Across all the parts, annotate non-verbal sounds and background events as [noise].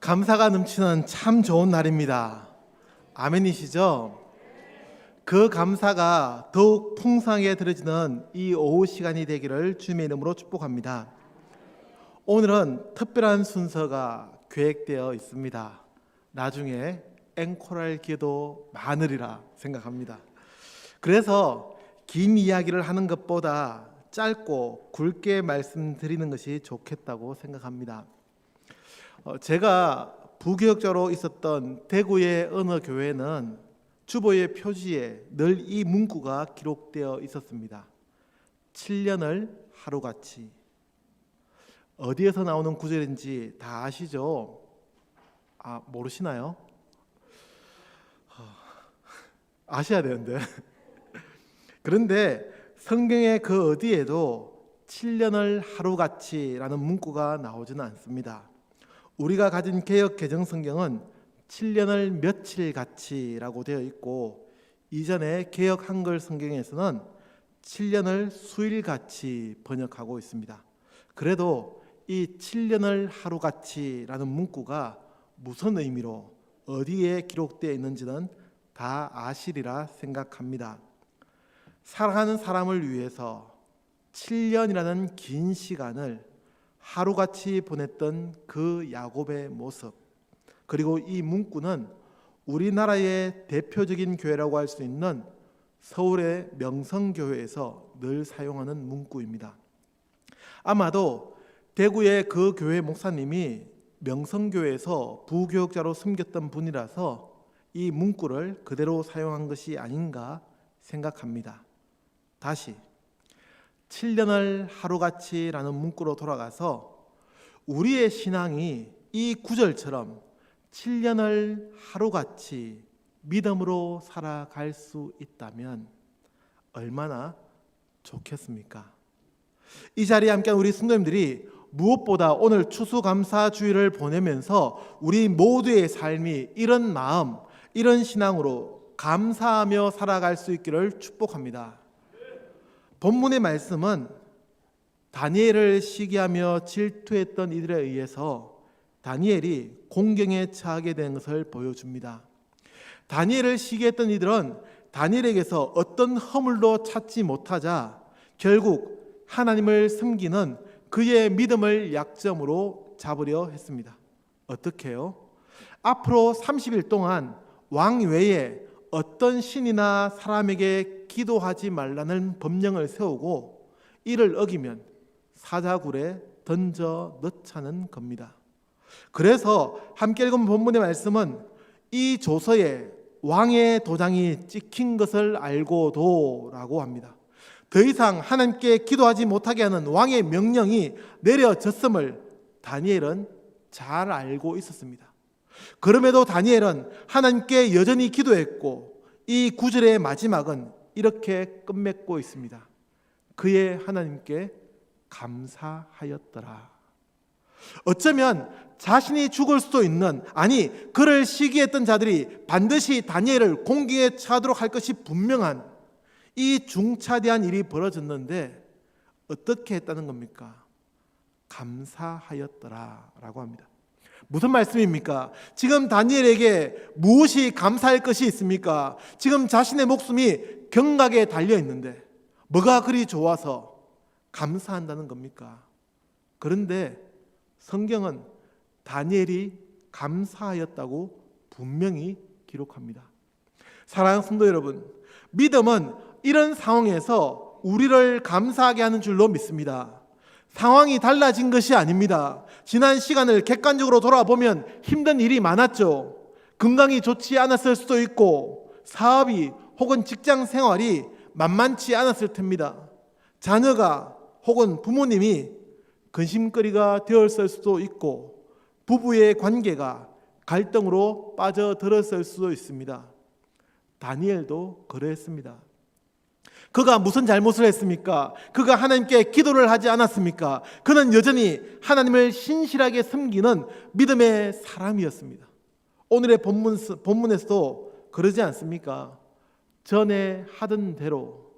감사가 넘치는 참 좋은 날입니다. 아멘이시죠? 그 감사가 더욱 풍성하게 들어지는 이 오후 시간이 되기를 주님의 이름으로 축복합니다. 오늘은 특별한 순서가 계획되어 있습니다. 나중에 앵콜할 기회도 많으리라 생각합니다. 그래서 긴 이야기를 하는 것보다 짧고 굵게 말씀드리는 것이 좋겠다고 생각합니다. 어, 제가 부교역자로 있었던 대구의 어느 교회는 주보의 표지에 늘 이 문구가 기록되어 있었습니다. 7년을 하루같이 어디에서 나오는 구절인지 다 아시죠? 아 모르시나요? 어, 아셔야 되는데 [laughs] 그런데 성경의 그 어디에도 7년을 하루같이라는 문구가 나오지는 않습니다. 우리가 가진 개혁 개정 성경은 7년을 며칠 같이라고 되어 있고 이전에 개혁 한글 성경에서는 7년을 수일 같이 번역하고 있습니다. 그래도 이 7년을 하루 같이라는 문구가 무슨 의미로 어디에 기록되어 있는지는 다 아시리라 생각합니다. 사랑하는 사람을 위해서 7년이라는 긴 시간을 하루같이 보냈던 그 야곱의 모습 그리고 이 문구는 우리나라의 대표적인 교회라고 할 수 있는 서울의 명성교회에서 늘 사용하는 문구입니다. 아마도 대구의 그 교회 목사님이 명성교회에서 부교역자로 섬겼던 분이라서 이 문구를 그대로 사용한 것이 아닌가 생각합니다. 다시 7년을 하루같이라는 문구로 돌아가서 우리의 신앙이 이 구절처럼 7년을 하루같이 믿음으로 살아갈 수 있다면 얼마나 좋겠습니까? 이 자리에 함께한 우리 성도님들이 무엇보다 오늘 추수감사주의를 보내면서 우리 모두의 삶이 이런 마음, 이런 신앙으로 감사하며 살아갈 수 있기를 축복합니다. 본문의 말씀은 다니엘을 시기하며 질투했던 이들에 의해서 다니엘이 공경에 처하게 된 것을 보여줍니다. 다니엘을 시기했던 이들은 다니엘에게서 어떤 허물도 찾지 못하자 결국 하나님을 섬기는 그의 믿음을 약점으로 잡으려 했습니다. 어떻게요? 앞으로 30일 동안 왕 외에 어떤 신이나 사람에게 기도하지 말라는 법령을 세우고 이를 어기면 사자굴에 던져 넣자는 겁니다. 그래서 함께 읽은 본문의 말씀은 이 조서에 왕의 도장이 찍힌 것을 알고도라고 합니다. 더 이상 하나님께 기도하지 못하게 하는 왕의 명령이 내려졌음을 다니엘은 잘 알고 있었습니다. 그럼에도 다니엘은 하나님께 여전히 기도했고 이 구절의 마지막은 이렇게 끝맺고 있습니다. 그의 하나님께 감사하였더라. 어쩌면 자신이 죽을 수도 있는 아니 그를 시기했던 자들이 반드시 다니엘을 공경에 처하도록 할 것이 분명한 이 중차대한 일이 벌어졌는데 어떻게 했다는 겁니까? 감사하였더라라고 합니다. 무슨 말씀입니까? 지금 다니엘에게 무엇이 감사할 것이 있습니까? 지금 자신의 목숨이 경각에 달려 있는데 뭐가 그리 좋아서 감사한다는 겁니까? 그런데 성경은 다니엘이 감사하였다고 분명히 기록합니다. 사랑하는 성도 여러분, 믿음은 이런 상황에서 우리를 감사하게 하는 줄로 믿습니다. 상황이 달라진 것이 아닙니다. 지난 시간을 객관적으로 돌아보면 힘든 일이 많았죠. 건강이 좋지 않았을 수도 있고, 사업이 혹은 직장 생활이 만만치 않았을 텐니다. 자녀가 혹은 부모님이 근심거리가 되었을 수도 있고, 부부의 관계가 갈등으로 빠져들었을 수도 있습니다. 다니엘도 그랬습니다. 그가 무슨 잘못을 했습니까? 그가 하나님께 기도를 하지 않았습니까? 그는 여전히 하나님을 신실하게 섬기는 믿음의 사람이었습니다. 오늘의 본문, 본문에서도 그러지 않습니까? 전에 하던 대로,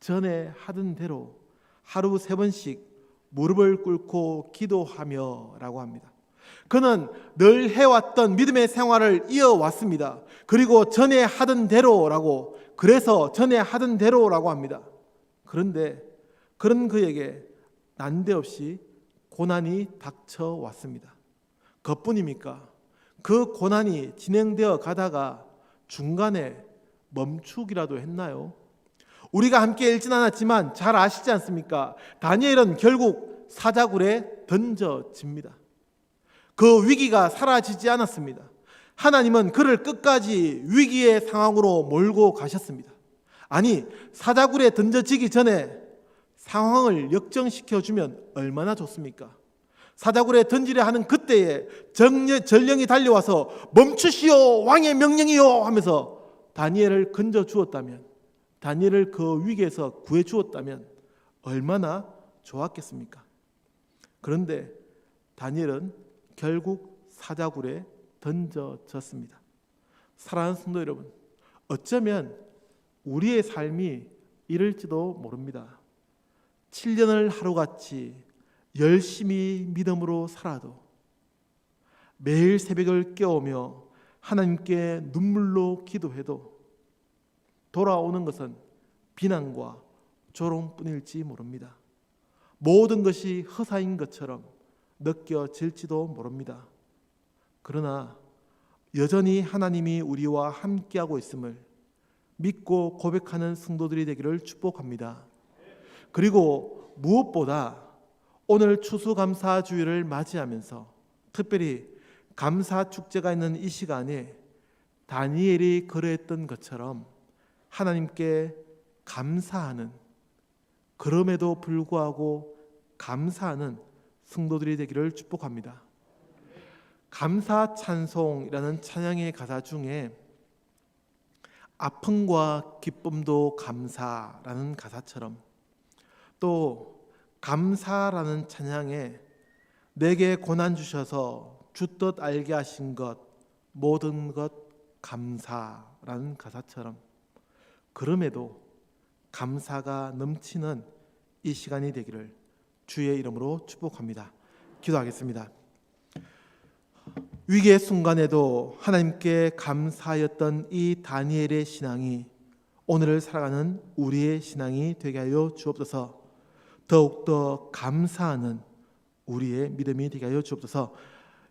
전에 하던 대로 하루 세 번씩 무릎을 꿇고 기도하며 라고 합니다. 그는 늘 해왔던 믿음의 생활을 이어왔습니다. 그리고 전에 하던 대로라고 그래서 전에 하던 대로라고 합니다. 그런데 그런 그에게 난데없이 고난이 닥쳐왔습니다. 그뿐입니까? 그 고난이 진행되어 가다가 중간에 멈추기라도 했나요? 우리가 함께 읽진 않았지만 잘 아시지 않습니까? 다니엘은 결국 사자굴에 던져집니다. 그 위기가 사라지지 않았습니다. 하나님은 그를 끝까지 위기의 상황으로 몰고 가셨습니다. 아니, 사자굴에 던져지기 전에 상황을 역정시켜 주면 얼마나 좋습니까? 사자굴에 던지려 하는 그때에 전령이 달려와서 멈추시오 왕의 명령이요 하면서 다니엘을 건져 주었다면 다니엘을 그 위기에서 구해 주었다면 얼마나 좋았겠습니까? 그런데 다니엘은 결국 사자굴에 던져졌습니다. 사랑하는 성도 여러분, 어쩌면 우리의 삶이 이럴지도 모릅니다. 7년을 하루같이 열심히 믿음으로 살아도 매일 새벽을 깨우며 하나님께 눈물로 기도해도 돌아오는 것은 비난과 조롱뿐일지 모릅니다. 모든 것이 허사인 것처럼 느껴질지도 모릅니다. 그러나 여전히 하나님이 우리와 함께하고 있음을 믿고 고백하는 성도들이 되기를 축복합니다. 그리고 무엇보다 오늘 추수감사주일을 맞이하면서 특별히 감사 축제가 있는 이 시간에 다니엘이 그러했던 것처럼 하나님께 감사하는 그럼에도 불구하고 감사하는 성도들이 되기를 축복합니다. 감사 찬송이라는 찬양의 가사 중에 아픔과 기쁨도 감사라는 가사처럼 또 감사라는 찬양에 내게 고난 주셔서 주 뜻 알게 하신 것 모든 것 감사라는 가사처럼 그럼에도 감사가 넘치는 이 시간이 되기를 주의 이름으로 축복합니다. 기도하겠습니다. 위기의 순간에도 하나님께 감사하였던 이 다니엘의 신앙이 오늘을 살아가는 우리의 신앙이 되게 하여 주옵소서. 더욱더 감사하는 우리의 믿음이 되게 하여 주옵소서.